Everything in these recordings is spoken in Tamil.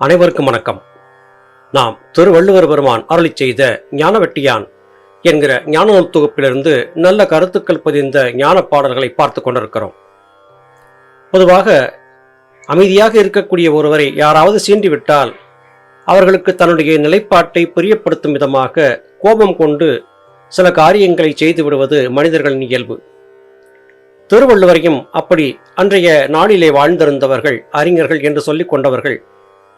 அனைவருக்கும் வணக்கம். நாம் திருவள்ளுவர் பெருமான் அருளிச் செய்த ஞானவெட்டியான் என்கிற ஞான நூல் தொகுப்பிலிருந்து நல்ல கருத்துக்கள் பதிந்த ஞான பாடல்களை பார்த்து கொண்டிருக்கிறோம். பொதுவாக அமைதியாக இருக்கக்கூடிய ஒருவரை யாராவது சீண்டிவிட்டால் அவர்களுக்கு தன்னுடைய நிலைப்பாட்டை பிரியப்படுத்தும் விதமாக கோபம் கொண்டு சில காரியங்களை செய்து விடுவது மனிதர்களின் இயல்பு. திருவள்ளுவரையும் அப்படி அன்றைய நாளிலே வாழ்ந்திருந்தவர்கள் அறிஞர்கள் என்று சொல்லிக் கொண்டவர்கள்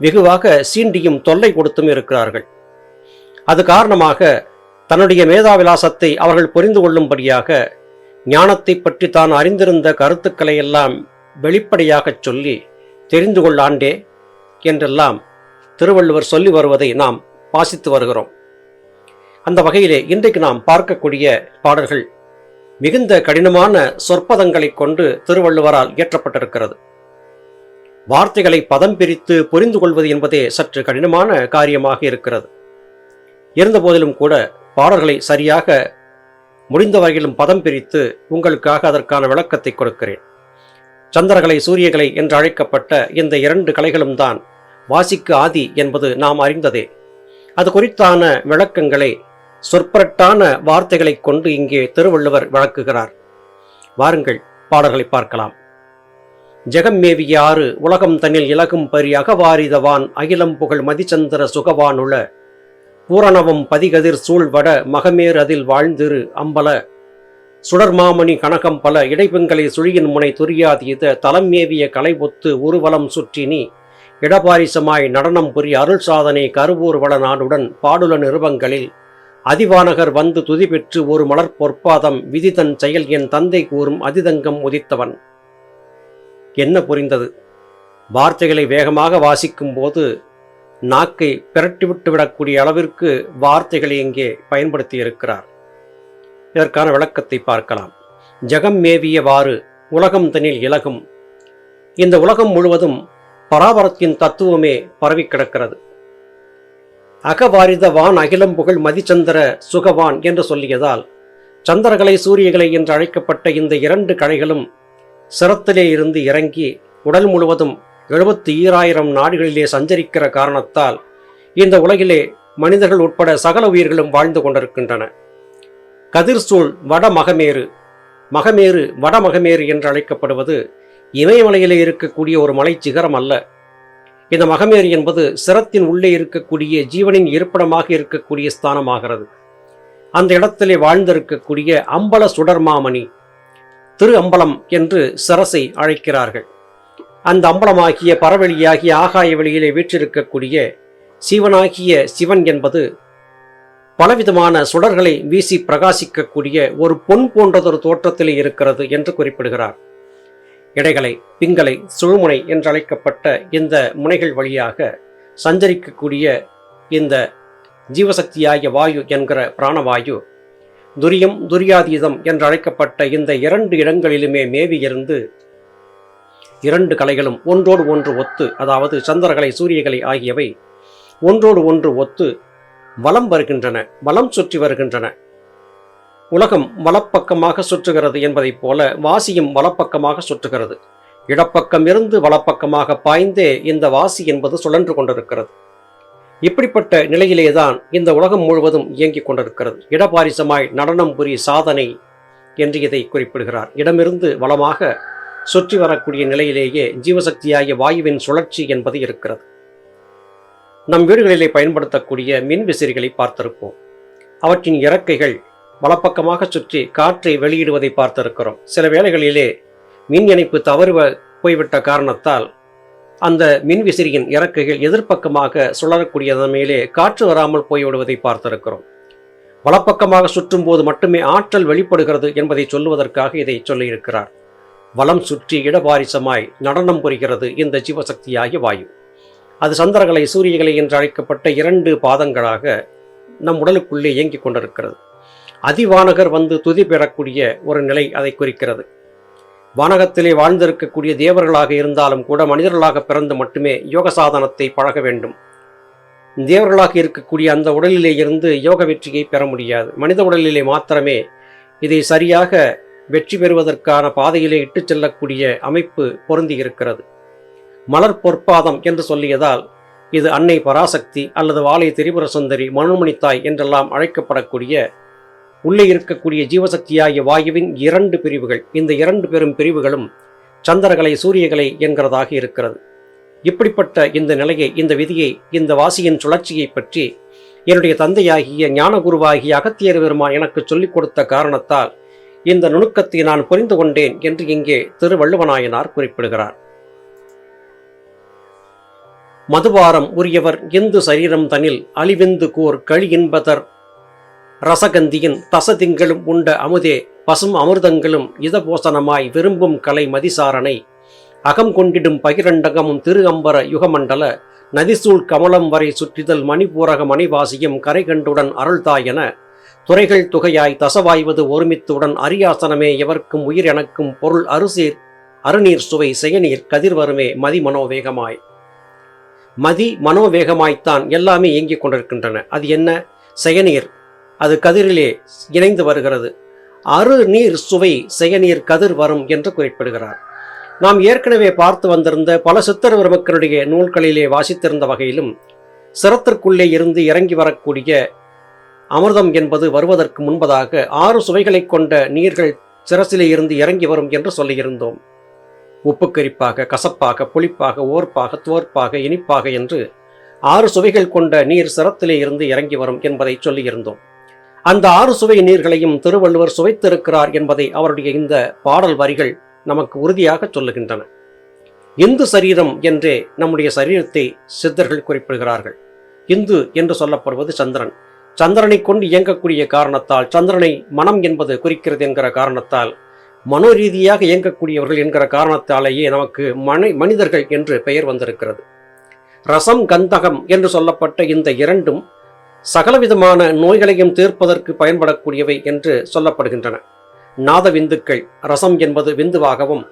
வெகுவாக சீண்டியும் தொல்லை கொடுத்தும் இருக்கிறார்கள். அது காரணமாக தன்னுடைய மேதாவிலாசத்தை அவர்கள் புரிந்து கொள்ளும்படியாக ஞானத்தை பற்றி தான் அறிந்திருந்த கருத்துக்களை எல்லாம் வெளிப்படையாகச் சொல்லி தெரிந்து கொள்ளாண்டே என்றெல்லாம் திருவள்ளுவர் சொல்லி வருவதை நாம் வாசித்து வருகிறோம். அந்த வகையிலே இன்றைக்கு நாம் பார்க்கக்கூடிய பாடல்கள் மிகுந்த கடினமான சொற்பதங்களைக் கொண்டு திருவள்ளுவரால் இயற்றப்பட்டிருக்கிறது. வார்த்தைகளை பதம் பிரித்து புரிந்து கொள்வது என்பதே சற்று கடினமான காரியமாக இருக்கிறது. இருந்தபோதிலும் கூட பாடல்களை சரியாக முடிந்த வகையிலும் பதம் பிரித்து உங்களுக்காக அதற்கான விளக்கத்தை கொடுக்கிறேன். சந்திரகலை சூரியகலை என்று அழைக்கப்பட்ட இந்த இரண்டு கலைகளும் தான் வாசிக்கு ஆதி என்பது நாம் அறிந்ததே. அது குறித்தான விளக்கங்களை சொற்பரட்டான வார்த்தைகளைக் கொண்டு இங்கே திருவள்ளுவர் விளக்குகிறார். வாருங்கள் பாடல்களை பார்க்கலாம். ஜெகம்மேவிய ஆறு உலகம் தன்னில் இலகும் பரி அகவாரிதவான் அகிலம் புகழ் மதிச்சந்திர சுகவானுள. பூரணவம் பதிகதிர் சூழ்வட மகமேர் அதில் வாழ்ந்திரு அம்பல. சுடர்மாமணி கனகம் பல இடைப்பெங்களை சுழியின் முனை துரியாதீத தலம் மேவிய கலை ஒத்து உருவலம் சுற்றினி. இடபாரிசமாய் நடனம் புரி அருள் சாதனை கருவூர்வள நாடுடன் பாடுல நிருபங்களில். அதிவானகர் வந்து துதி பெற்று ஒரு மலர் பொற்பாதம் விதிதன் செயல் என் தந்தை கூறும் அதிதங்கம் உதித்தவன். என்ன புரிந்தது? வார்த்தைகளை வேகமாக வாசிக்கும் போது நாக்கை பிரட்டிவிட்டு விடக்கூடிய அளவிற்கு வார்த்தைகளை இங்கே பயன்படுத்தி இருக்கிறார் இதற்கான விளக்கத்தை பார்க்கலாம். ஜெகம் மேவியவாறு உலகம் தனில் இலகும். இந்த உலகம் முழுவதும் பராபரத்தின் தத்துவமே பரவி கிடக்கிறது. அகவாரித வான் அகிலம் புகழ் மதிச்சந்திர சுகவான் என்று சொல்லியதால் சந்திரகலை சூரியகலை என்று அழைக்கப்பட்ட இந்த இரண்டு கலைகளும் சிரத்திலே இருந்து இறங்கி உடல் முழுவதும் எழுபத்தி ஈராயிரம் நாடுகளிலே சஞ்சரிக்கிற காரணத்தால் இந்த உலகிலே மனிதர்கள் உட்பட சகல உயிர்களும் வாழ்ந்து கொண்டிருக்கின்றன. கதிர்சூழ் வட மகமேறு வடமகமேறு வடமகமேரு என்று அழைக்கப்படுவது இமயமலையிலே இருக்கக்கூடிய ஒரு மலை சிகரம் அல்ல. இந்த மகமேறு என்பது சிரத்தின் உள்ளே இருக்கக்கூடிய ஜீவனின் இருப்பிடமாக இருக்கக்கூடிய ஸ்தானமாகிறது. அந்த இடத்திலே வாழ்ந்திருக்கக்கூடிய அம்பல சுடர்மாமணி திரு அம்பலம் என்று சரசை அழைக்கிறார்கள். அந்த அம்பலமாகிய பரவெளியாகிய ஆகாய வெளியிலே வீற்றிருக்கக்கூடிய சிவனாகிய சிவன் என்பது பலவிதமான சுடர்களை வீசி பிரகாசிக்கக்கூடிய ஒரு பொன் போன்றதொரு தோற்றத்திலே இருக்கிறது என்று குறிப்பிடுகிறார். இடைகளை பிங்களை சுழுமுனை என்று அழைக்கப்பட்ட இந்த முனைகள் வழியாக சஞ்சரிக்கக்கூடிய இந்த ஜீவசக்தியாகிய வாயு என்கிற பிராணவாயு துரியம் துரியாதீதம் என்று அழைக்கப்பட்ட இந்த இரண்டு இடங்களிலுமே மேவி இருந்து இரண்டு கலைகளும் ஒன்றோடு ஒன்று ஒத்து அதாவது சந்திரகலை சூரியகலை ஆகியவை ஒன்றோடு ஒன்று ஒத்து வலம் வருகின்றன வலம் சுற்றி வருகின்றன. உலகம் வலப்பக்கமாக சுற்றுகிறது என்பதைப் போல வாசியும் வலப்பக்கமாக சுற்றுகிறது. இடப்பக்கம் இருந்து வலப்பக்கமாக பாய்ந்தே இந்த வாசி என்பது சுழன்று கொண்டிருக்கிறது. இப்படிப்பட்ட நிலையிலேதான் இந்த உலகம் முழுவதும் இயங்கிக் கொண்டிருக்கிறது. இடபாரிசமாய் நடனம் புரி சாதனை என்று இதை குறிப்பிடுகிறார். இடமிருந்து வளமாக சுற்றி வரக்கூடிய நிலையிலேயே ஜீவசக்தியாகிய வாயுவின் சுழற்சி என்பது இருக்கிறது. நம் வீடுகளிலே பயன்படுத்தக்கூடிய மின் விசிறிகளை பார்த்திருப்போம். அவற்றின் இறக்கைகள் வலப்பக்கமாக சுற்றி காற்றை வெளியிடுவதை பார்த்திருக்கிறோம். சில வேளைகளிலே மின் இணைப்பு தவறு போய்விட்ட காரணத்தால் அந்த மின் விசிறியின் இறக்கைகள் எதிர்ப்பக்கமாக சுழலக்கூடிய மேலே காற்று வராமல் போய்விடுவதை பார்த்திருக்கிறோம். வலப்பக்கமாக சுற்றும் போது மட்டுமே ஆற்றல் வெளிப்படுகிறது என்பதை சொல்லுவதற்காக இதை சொல்லியிருக்கிறார். வலம் சுற்றி இடபாரிசமாய் நடனம் புரிகிறது இந்த ஜீவசக்தியாகிய வாயு. அது சந்திரகலை சூரியகலை என்று அழைக்கப்பட்ட இரண்டு பாதங்களாக நம் உடலுக்குள்ளே இயங்கிக் கொண்டிருக்கிறது. அதிவானகர் வந்து துதி பெறக்கூடிய ஒரு நிலை அதை குறிக்கிறது. வானகத்திலே வாழ்ந்திருக்கக்கூடிய தேவர்களாக இருந்தாலும் கூட மனிதர்களாக பிறந்து மட்டுமே யோக சாதனத்தை பழக வேண்டும். தேவர்களாக இருக்கக்கூடிய அந்த உடலிலே இருந்து யோக வெற்றியை பெற முடியாது. மனித உடலிலே மாத்திரமே இதை சரியாக வெற்றி பெறுவதற்கான பாதையிலே இட்டுச் செல்லக்கூடிய அமைப்பு பொருந்தி இருக்கிறது. மலர் பொற்பாதம் என்று சொல்லியதால் இது அன்னை பராசக்தி அல்லது வாலை திரிபுர சுந்தரி மனுமணித்தாய் என்றெல்லாம் அழைக்கப்படக்கூடிய உள்ளே இருக்கக்கூடிய ஜீவசக்தியாகிய வாயுவின் இரண்டு பிரிவுகள். இந்த இரண்டு பெரும் பிரிவுகளும் சந்திரகலை சூரியகலை என்கிறதாக இருக்கிறது. இப்படிப்பட்ட இந்த நிலையை இந்த விதியை இந்த வாசியின் சுழற்சியை பற்றி என்னுடைய தந்தையாகிய ஞானகுருவாகிய அகத்தியர் பெருமான் எனக்கு சொல்லிக் கொடுத்த காரணத்தால் இந்த நுணுக்கத்தை நான் புரிந்து கொண்டேன் என்று இங்கே திருவள்ளுவநாயனார் குறிப்பிடுகிறார். மதுவாரம் உரியவர் இந்து சரீரம் தனில் அழிவிந்து கூர் களி இன்பதர் ரசகந்தியின் தசதிங்களும் உண்ட அமுதே பசும் அமிர்தங்களும் இதபோசனமாய் விரும்பும் கலை மதிசாரனை. அகம் கொண்டிடும் பகிரண்டகமும் திரு அம்பர யுகமண்டல நதிசூழ் கமலம் வரை சுற்றிதல் மணிபூரக மணிவாசியும் கரை கண்டுடன் அருள்தாயென துறைகள் துகையாய் தசவாய்வது ஒருமித்துடன் அரியாசனமே எவர்க்கும் உயிர் எனக்கும் பொருள் அருசீர் அருநீர் சுவை செயநீர் கதிர்வருமே மதி மனோவேகமாய். மதி மனோவேகமாய்த்தான் எல்லாமே இயங்கிக் கொண்டிருக்கின்றன. அது என்ன? செயநீர் அது கதிரிலே இணைந்து வருகிறது. அரு நீர் சுவை செயநீர் கதிர் வரும் என்று குறிப்பிடுகிறார். நாம் ஏற்கனவே பார்த்து வந்திருந்த பல சித்தர் பெருமக்களுடைய நூல்களிலே வாசித்திருந்த வகையிலும் சிரத்திற்குள்ளே இருந்து இறங்கி வரக்கூடிய அமிர்தம் என்பது வருவதற்கு முன்பதாக ஆறு சுவைகளைக் கொண்ட நீர்கள் சிரசிலே இருந்து இறங்கி வரும் என்று சொல்லியிருந்தோம். உப்புக்கரிப்பாக கசப்பாக புளிப்பாக ஓர்ப்பாக துவர்ப்பாக இனிப்பாக என்று ஆறு சுவைகள் கொண்ட நீர் சிரத்திலே இருந்து இறங்கி வரும் என்பதை சொல்லியிருந்தோம். அந்த ஆறு சுவை நீர்களையும் திருவள்ளுவர் சுவைத்திருக்கிறார் என்பதை அவருடைய இந்த பாடல் வரிகள் நமக்கு உறுதியாக சொல்லுகின்றன. இந்து சரீரம் என்றே நம்முடைய சரீரத்தை சித்தர்கள் குறிப்பிடுகிறார்கள். இந்து என்று சொல்லப்படுவது சந்திரன். சந்திரனை கொண்டு இயங்கக்கூடிய காரணத்தால் சந்திரனை மனம் என்பது குறிக்கிறது என்கிற காரணத்தால் மனோரீதியாக இயங்கக்கூடியவர்கள் என்கிற காரணத்தாலேயே நமக்கு மனை மனிதர்கள் என்று பெயர் வந்திருக்கிறது. ரசம் கந்தகம் என்று சொல்லப்பட்ட இந்த இரண்டும் சகலவிதமான நோய்களையும் தீர்ப்பதற்கு பயன்படக்கூடியவை என்று சொல்லப்படுகின்றன. நாத விந்துக்கள் ரசம் என்பது விந்துவாகவும்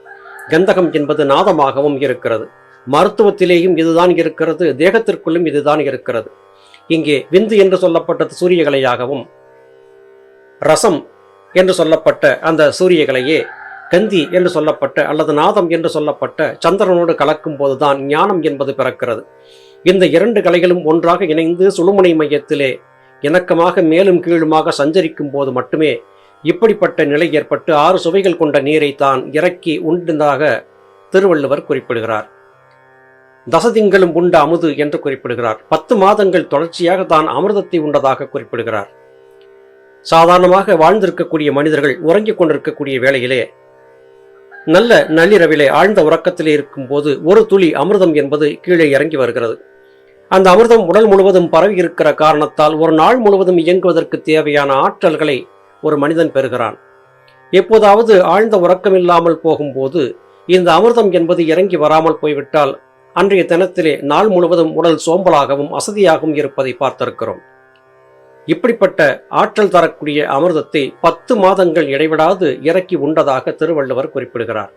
கந்தகம் என்பது நாதமாகவும் இருக்கிறது. மருத்துவத்திலேயும் இதுதான் இருக்கிறது தேகத்திற்குள்ளும் இதுதான் இருக்கிறது. இங்கே விந்து என்று சொல்லப்பட்டது சூரியகலையாகவும் ரசம் என்று சொல்லப்பட்ட அந்த சூரியகலையே கந்தி என்று சொல்லப்பட்ட அல்லது நாதம் என்று சொல்லப்பட்ட சந்திரனோடு கலக்கும் போதுதான் ஞானம் என்பது பிறக்கிறது. இந்த இரண்டு கலைகளும் ஒன்றாக இணைந்து சுழுமுனை மையத்திலே இணக்கமாக மேலும் கீழுமாக சஞ்சரிக்கும் போது மட்டுமே இப்படிப்பட்ட நிலை ஏற்பட்டு ஆறு சுவைகள் கொண்ட நீரை தான் இறக்கி உண்டதாக திருவள்ளுவர் குறிப்பிடுகிறார். தசதிங்களும் உண்ட அமுது என்று குறிப்பிடுகிறார். பத்து மாதங்கள் தொடர்ச்சியாக தான் அமிர்தத்தை உண்டதாக குறிப்பிடுகிறார். சாதாரணமாக வாழ்ந்திருக்கக்கூடிய மனிதர்கள் உறங்கிக் கொண்டிருக்கக்கூடிய வேளையிலே நல்ல நள்ளிரவிலே ஆழ்ந்த உறக்கத்திலே இருக்கும்போது ஒரு துளி அமிர்தம் என்பது கீழே இறங்கி வருகிறது. அந்த அமிர்தம் உடல் முழுவதும் பரவி இருக்கிற காரணத்தால் ஒரு நாள் முழுவதும் இயங்குவதற்கு தேவையான ஆற்றல்களை ஒரு மனிதன் பெறுகிறான். எப்போதாவது ஆழ்ந்த உறக்கம் இல்லாமல் போகும்போது இந்த அமிர்தம் என்பது இறங்கி வராமல் போய்விட்டால் அன்றைய தினத்திலே நாள் முழுவதும் உடல் சோம்பலாகவும் அசதியாகவும் இருப்பதை பார்த்திருக்கிறோம். இப்படிப்பட்ட ஆற்றல் தரக்கூடிய அமிர்தத்தை பத்து மாதங்கள் இடைவிடாது இறக்கி உண்டதாக திருவள்ளுவர் குறிப்பிடுகிறார்.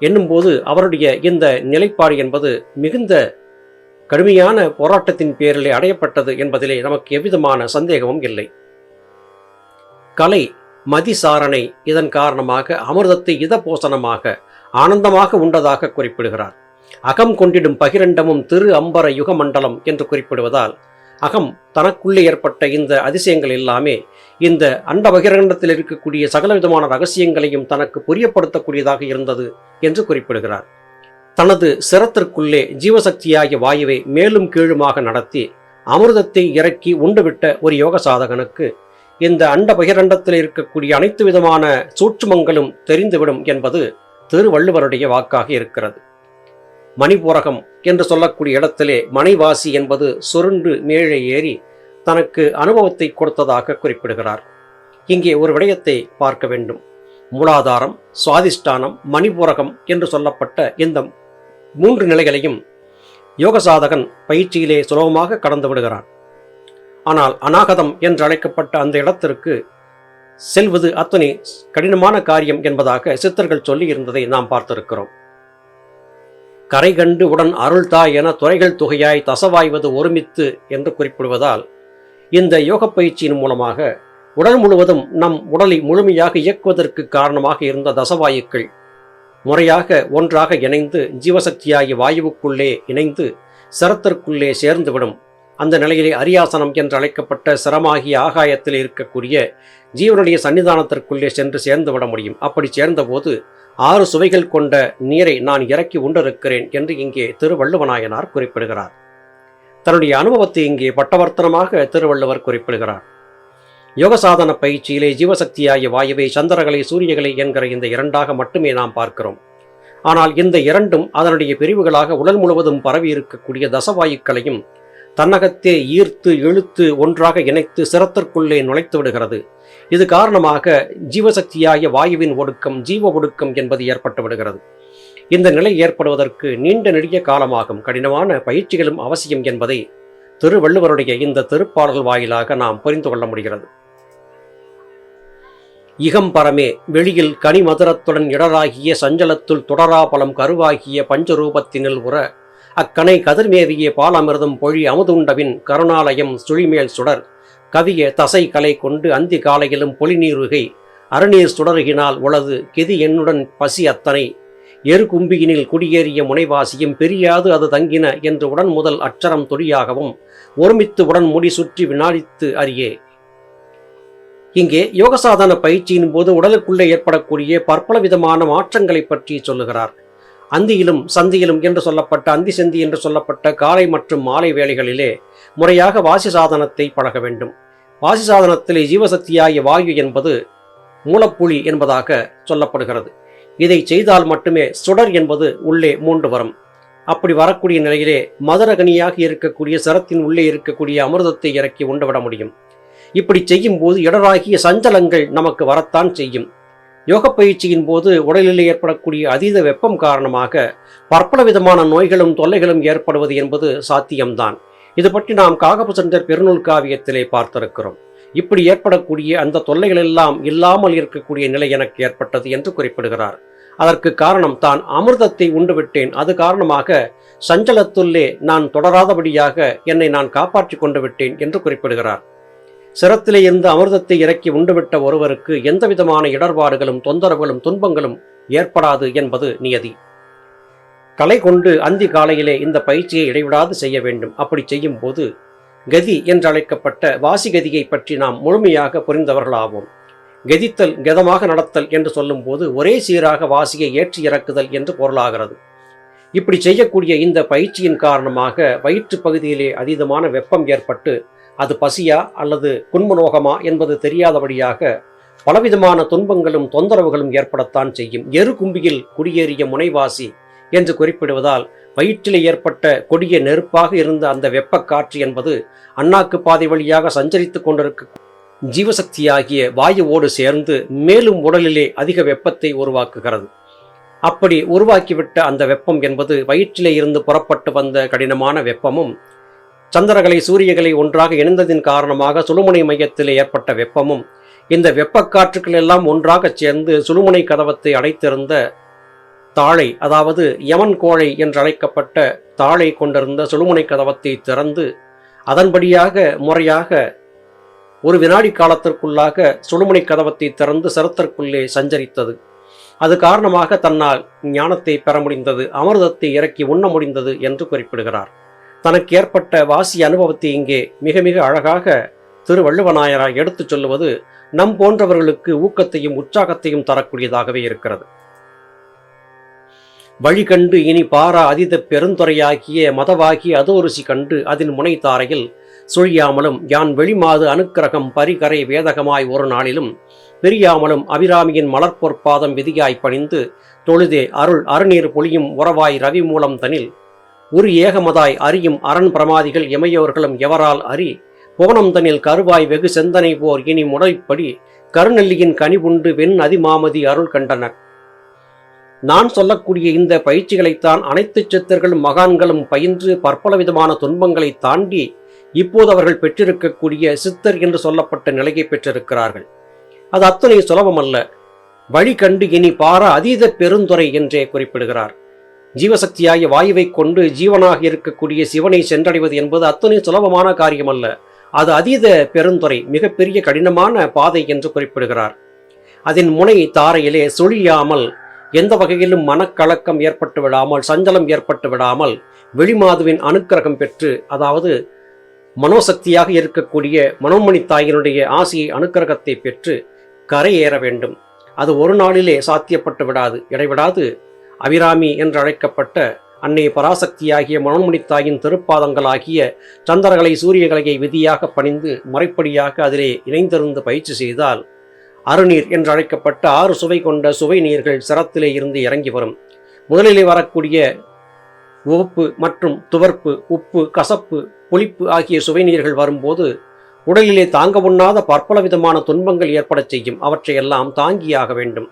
என்னும்போது அவருடைய இந்த நிலைப்பாடு என்பது மிகுந்த கடுமையான போராட்டத்தின் பேரிலே அடையப்பட்டது என்பதிலே நமக்கு எவ்விதமான சந்தேகமும் இல்லை. கலை மதிசாரணை இதன் காரணமாக அமிர்தத்தை இதபோசனமாக ஆனந்தமாக உண்டதாக குறிப்பிடுகிறார். அகம் கொண்டிடும் பகிரண்டமும் திரு அம்பர யுகமண்டலம் என்று குறிப்பிடுவதால் அகம் தனக்குள்ளே ஏற்பட்ட இந்த அதிசயங்கள் எல்லாமே இந்த அண்ட பகிரண்டத்தில் இருக்கக்கூடிய சகலவிதமான ரகசியங்களையும் தனக்கு புரியப்படுத்தக்கூடியதாக இருந்தது என்று குறிப்பிடுகிறார். தனது சிரத்திற்குள்ளே ஜீவசக்தியாகிய வாயுவை மேலும் கீழுமாக நடத்தி அமிர்தத்தை இறக்கி உண்டுவிட்ட ஒரு யோக சாதகனுக்கு இந்த அண்ட பகிரண்டத்தில் இருக்கக்கூடிய அனைத்து விதமான சூட்சுமங்களும் தெரிந்துவிடும் என்பது திருவள்ளுவருடைய வாக்காக இருக்கிறது. மணிபூரகம் என்று சொல்லக்கூடிய இடத்திலே மணிவாசி என்பது சுருண்டு மேலே ஏறி தனக்கு அனுபவத்தை கொடுத்ததாக குறிப்பிடுகிறார். இங்கே ஒரு விடயத்தை பார்க்க வேண்டும். மூலாதாரம் சுவாதிஷ்டானம் மணிபூரகம் என்று சொல்லப்பட்ட இந்த மூன்று நிலைகளையும் யோக சாதகன் பயிற்சியிலே சுலபமாக கடந்து விடுகிறான். ஆனால் அநாகதம் என்று அழைக்கப்பட்ட அந்த இடத்திற்கு செல்வது அத்தனை கடினமான காரியம் என்பதாக சித்தர்கள் சொல்லி இருந்ததை நாம் பார்த்திருக்கிறோம். கரை கண்டு உடன் அருள்தாய் என துறைகள் தொகையாய் தசவாய்வது ஒருமித்து என்று குறிப்பிடுவதால் இந்த யோக பயிற்சியின் மூலமாக உடல் முழுவதும் நம் உடலை முழுமையாக இயக்குவதற்கு காரணமாக இருந்த தசவாயுக்கள் முறையாக ஒன்றாக இணைந்து ஜீவசக்தியாகிய வாயுவுக்குள்ளே இணைந்து சரத்திற்குள்ளே சேர்ந்துவிடும். அந்த நிலையிலே அரியாசனம் என்று அழைக்கப்பட்ட சிரமாகிய ஆகாயத்தில் இருக்கக்கூடிய ஜீவனுடைய சன்னிதானத்திற்குள்ளே சென்று சேர்ந்து விட முடியும். அப்படி சேர்ந்தபோது ஆறு சுவைகள் கொண்ட நீரை நான் இறக்கி உண்டிருக்கிறேன் என்று இங்கே திருவள்ளுவநாயனார் குறிப்பிடுகிறார். தன்னுடைய அனுபவத்தை இங்கே பட்டவர்த்தனமாக திருவள்ளுவர் குறிப்பிடுகிறார். யோக சாதன பயிற்சியிலே ஜீவசக்தியாகிய வாயுவை சந்திரகளை சூரியகளை என்கிற இந்த இரண்டாக மட்டுமே நாம் பார்க்கிறோம். ஆனால் இந்த இரண்டும் அதனுடைய பிரிவுகளாக உடல் முழுவதும் பரவி இருக்கக்கூடிய தசவாயுக்களையும் தன்னகத்தே ஈர்த்து இழுத்து ஒன்றாக இணைத்து சிரத்திற்குள்ளே நுழைத்து விடுகிறது. இது காரணமாக ஜீவசக்தியாகிய வாயுவின் ஒடுக்கம் ஜீவ ஒடுக்கம் என்பது ஏற்பட்டு விடுகிறது. இந்த நிலை ஏற்படுவதற்கு நீண்ட நெடிய காலமாகும். கடினமான பயிற்சிகளும் அவசியம் என்பதை திருவள்ளுவருடைய இந்த திருப்பாடல் வாயிலாக நாம் புரிந்து கொள்ள முடிகிறது. இகம் பரமே வெளியில் கனிமதுரத்துடன் இடராகிய சஞ்சலத்துள் தொடராபலம் கருவாகிய பஞ்சரூபத்தினில் உற அக்கனை கதிர்மேவிய பாலமிர்தம் பொழி அமுதுண்டவின் கருணாலயம் சுழிமேல் சுடர் கவிய தசை கலை கொண்டு அந்தி காலையிலும் பொலிநீருகை அருநீர் சுடருகினால் உளது கெதி என்னுடன் பசி அத்தனை எரு கும்பியினில் குடியேறிய முனைவாசியும் பெரியாது அது தங்கின என்று உடன் முதல் அச்சரம் தொடியாகவும் ஒருமித்து உடன் முடி சுற்றி வினாடித்து அறியே இங்கே யோகசாதன பயிற்சியின் போது உடலுக்குள்ளே ஏற்படக்கூடிய பற்பல விதமான மாற்றங்களை பற்றி சொல்லுகிறார். அந்தியிலும் சந்தியிலும் என்று சொல்லப்பட்ட அந்தி சந்தி என்று சொல்லப்பட்ட காலை மற்றும் மாலை வேளைகளிலே முறையாக வாசி சாதனத்தை பழக வேண்டும். வாசி சாதனத்திலே ஜீவசக்தியாகிய வாயு என்பது மூலப்புலி என்பதாக சொல்லப்படுகிறது. இதை செய்தால் மட்டுமே சுடர் என்பது உள்ளே மூண்டு வரும். அப்படி வரக்கூடிய நிலையிலே மதுரகனியாக இருக்கக்கூடிய சரத்தின் உள்ளே இருக்கக்கூடிய அமிர்தத்தை இறக்கி உண்டுவிட முடியும். இப்படி செய்யும் போது இடராகிய சஞ்சலங்கள் நமக்கு வரத்தான் செய்யும். யோக பயிற்சியின் போது உடலில் ஏற்படக்கூடிய அதீத வெப்பம் காரணமாக பற்பல விதமான நோய்களும் தொல்லைகளும் ஏற்படுவது என்பது சாத்தியம்தான். இது பற்றி நாம் காகபுசந்தர் பெருநூல் காவியத்திலே பார்த்திருக்கிறோம். இப்படி ஏற்படக்கூடிய அந்த தொல்லைகள் எல்லாம் இல்லாமல் இருக்கக்கூடிய நிலை எனக்கு ஏற்பட்டது என்று குறிப்பிடுகிறார். அதற்கு காரணம் தான் அமிர்தத்தை உண்டுவிட்டேன் அது காரணமாக சஞ்சலத்துள்ளே நான் தொடராதபடியாக என்னை நான் காப்பாற்றிக் கொண்டு விட்டேன் என்று குறிப்பிடுகிறார். சிரத்திலே இருந்து அமிர்தத்தை இறக்கி உண்டுவிட்ட ஒருவருக்கு எந்தவிதமான இடர்பாடுகளும் தொந்தரவுகளும் துன்பங்களும் ஏற்படாது என்பது நியதி. கலை கொண்டு அந்தி காலையிலே இந்த பயிற்சியை இடைவிடாது செய்ய வேண்டும். அப்படி செய்யும் போது கதி என்றழைக்கப்பட்ட வாசிகதியை பற்றி நாம் முழுமையாக புரிந்தவர்களாவோம். கதித்தல் கதமாக நடத்தல் என்று சொல்லும்போது ஒரே சீராக வாசியை ஏற்றி இறக்குதல் என்று பொருளாகிறது. இப்படி செய்யக்கூடிய இந்த பயிற்சியின் காரணமாக வயிற்று பகுதியிலே அதீதமான வெப்பம் ஏற்பட்டு அது பசியா அல்லது குன்மநோகமா என்பது தெரியாதபடியாக பலவிதமான துன்பங்களும் தொந்தரவுகளும் ஏற்படத்தான் செய்யும். எரு கும்பியில் குடியேறிய முனைவாசி என்று குறிப்பிடுவதால் வயிற்றில் ஏற்பட்ட கொடிய நெருப்பாக இருந்த அந்த வெப்பக்காற்று என்பது அண்ணாக்கு பாதை வழியாக சஞ்சரித்துக் கொண்டிருக்க ஜீவசக்தியாகிய வாயுவோடு சேர்ந்து மேலும் உடலிலே அதிக வெப்பத்தை உருவாக்குகிறது. அப்படி உருவாக்கிவிட்ட அந்த வெப்பம் என்பது வயிற்றிலே இருந்து புறப்பட்டு வந்த கடினமான வெப்பமும் சந்திரகளை சூரியகளை ஒன்றாக இணைந்ததின் காரணமாக சுழுமுனை மையத்தில் ஏற்பட்ட வெப்பமும் இந்த வெப்பக்காற்றுக்கள் எல்லாம் ஒன்றாக சேர்ந்து சுழுமுனை கதவத்தை அடைத்திருந்த தாழை அதாவது யமன் கோழை என்று அழைக்கப்பட்ட தாழை கொண்டிருந்த சுழுமுனை கதவத்தை திறந்து அதன்படியாக முறையாக ஒரு வினாடி காலத்திற்குள்ளாக சுழுமுனை கதவத்தை திறந்து சரத்திற்குள்ளே சஞ்சரித்தது. அது காரணமாக தன்னால் ஞானத்தை பெற முடிந்தது அமிர்தத்தை இறக்கி உண்ண முடிந்தது என்று குறிப்பிடுகிறார். தனக்கு ஏற்பட்ட வாசி அனுபவத்தை இங்கே மிக மிக அழகாக திருவள்ளுவநாயரார் எடுத்துச் சொல்லுவது நம் போன்றவர்களுக்கு ஊக்கத்தையும் உற்சாகத்தையும் தரக்கூடியதாகவே இருக்கிறது. வழி கண்டு இனி பாரா அதித பெருந்துறையாகிய மதவாகி அதோருசி கண்டு அதன் முனை தாரையில் சுழியாமலும் யான் வெளிமாது அனுக்கிரகம் பரிகரை வேதகமாய் ஒரு நாளிலும் பிரியாமலும் அபிராமியின் மலர்பொற்பாதம் விதியாய் பணிந்து தொழுதே அருள் அருநீர் பொழியும் உறவாய் ரவி மூலம் தனில் உரு ஏகமதாய் அறியும் அரண் பிரமாதிகள் எமையோர்களும் எவரால் அறி? புவனம் தனில் கருவாய் வெகு செந்தனை போர் இனி முடைப்படி கருநெல்லியின் கனிவுண்டு வெண் அதிமாமதி அருள் கண்டனர். நான் சொல்லக்கூடிய இந்த பயிற்சிகளைத்தான் அனைத்து சித்தர்களும் மகான்களும் பயின்று பற்பல விதமான துன்பங்களை தாண்டி இப்போது அவர்கள் பெற்றிருக்கக்கூடிய சித்தர் என்று சொல்லப்பட்ட நிலையை பெற்றிருக்கிறார்கள். அது அத்தனை சுலபமல்ல. வழி கண்டு இனி பார அதீத பெருந்துறை என்றே குறிப்பிடுகிறார். ஜீவசக்தியாகிய வாயுவை கொண்டு ஜீவனாக இருக்கக்கூடிய சிவனை சென்றடைவது என்பது அத்தனை சுலபமான காரியமல்ல. அது அதீத பெருந்துறை மிகப்பெரிய கடினமான பாதை என்று குறிப்பிடுகிறார். அதன் முனை தாரையிலே சொழியாமல் எந்த வகையிலும் மனக்கலக்கம் ஏற்பட்டு விடாமல் சஞ்சலம் ஏற்பட்டு விடாமல் வெளிமாதுவின் அனுக்கிரகம் பெற்று அதாவது மனோசக்தியாக இருக்கக்கூடிய மனோமணி தாயினுடைய ஆசையை அனுக்கிரகத்தை பெற்று கரையேற வேண்டும். அது ஒரு நாளிலே சாத்தியப்பட்டு விடாது இடைவிடாது அபிராமி என்று அழைக்கப்பட்ட அன்னை பராசக்தியாகிய மனோன்மணி தாயின் திருப்பாதங்களாகிய சந்திரகலை சூரியகலையை விதியாக பணிந்து முறைப்படியாக அதிலே இணைந்திருந்து பயிற்சி செய்தால் அருநீர் என்று அழைக்கப்பட்ட ஆறு சுவை கொண்ட சுவை நீர்கள் சிரத்திலே இருந்து இறங்கி வரும். முதலிலே வரக்கூடிய உவப்பு மற்றும் துவர்ப்பு உப்பு கசப்பு புளிப்பு ஆகிய சுவை நீர்கள் வரும்போது உடலிலே தாங்க உண்ணாத பற்பல விதமான துன்பங்கள் ஏற்படச் செய்யும். அவற்றையெல்லாம் தாங்கியாக வேண்டும்.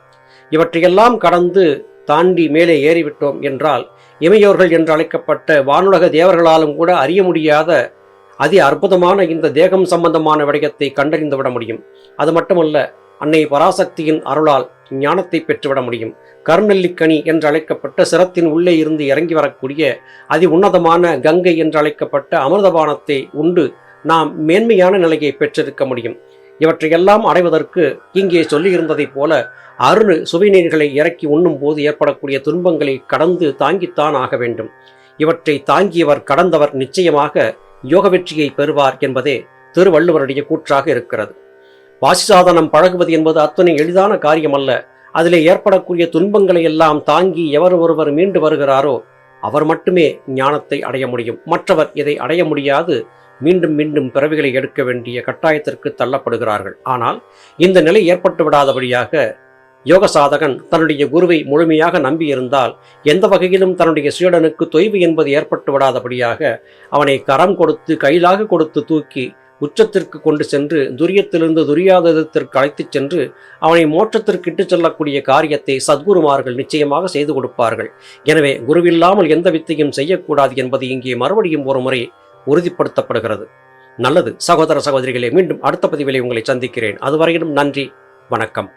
இவற்றையெல்லாம் கடந்து தாண்டி மேலே ஏறிவிட்டோம் என்றால் இமையோர்கள் என்று அழைக்கப்பட்ட வானுலக தேவர்களாலும் கூட அறிய முடியாத அதி அற்புதமான இந்த தேகம் சம்பந்தமான விடயத்தை கண்டறிந்துவிட முடியும். அது மட்டுமல்ல அன்னை பராசக்தியின் அருளால் ஞானத்தை பெற்றுவிட முடியும். கருநெல்லிக்கனி என்று அழைக்கப்பட்ட சிரத்தின் உள்ளே இருந்து இறங்கி வரக்கூடிய அதி உன்னதமான கங்கை என்று அழைக்கப்பட்ட அமிர்தபானத்தை உண்டு நாம் மேன்மையான நிலையை பெற்றிருக்க முடியும். இவற்றையெல்லாம் அடைவதற்கு இங்கே சொல்லியிருந்ததைப் போல அருணு சுவைநீர்களை இறக்கி உண்ணும் போது ஏற்படக்கூடிய துன்பங்களை கடந்து தாங்கித்தான் ஆக வேண்டும். இவற்றை தாங்கியவர் கடந்தவர் நிச்சயமாக யோக வெற்றியை பெறுவார் என்பதே திருவள்ளுவருடைய கூற்றாக இருக்கிறது. வாசிசாதனம் பழகுவது என்பது அத்தனை எளிதான காரியம் அல்ல அதிலே ஏற்படக்கூடிய துன்பங்களை எல்லாம் தாங்கி எவர் ஒருவர் மீண்டு வருகிறாரோ அவர் மட்டுமே ஞானத்தை அடைய முடியும். மற்றவர் இதை அடைய முடியாது மீண்டும் மீண்டும் பிறவிகளை எடுக்க வேண்டிய கட்டாயத்திற்கு தள்ளப்படுகிறார்கள். ஆனால் இந்த நிலை ஏற்பட்டு விடாதபடியாக யோக சாதகன் தன்னுடைய குருவை முழுமையாக நம்பியிருந்தால் எந்த வகையிலும் தன்னுடைய சீடனுக்கு தொய்வு என்பது ஏற்பட்டு விடாதபடியாக அவனை கரம் கொடுத்து கையிலாக கொடுத்து தூக்கி உச்சத்திற்கு கொண்டு சென்று துரியத்திலிருந்து துரியாததத்திற்கு அழைத்துச் சென்று அவனை மோட்சத்திற்கு இட்டுச் செல்லக்கூடிய காரியத்தை சத்குருமார்கள் நிச்சயமாக செய்து கொடுப்பார்கள். எனவே குருவில்லாமல் எந்த வித்தையும் செய்யக்கூடாது என்பது இங்கே மறுபடியும் ஒரு முறை உறுதிப்படுத்தப்படுகிறது. நல்லது. சகோதர சகோதரிகளே மீண்டும் அடுத்த பதிவிலே உங்களை சந்திக்கிறேன். அதுவரையிலும் நன்றி வணக்கம்.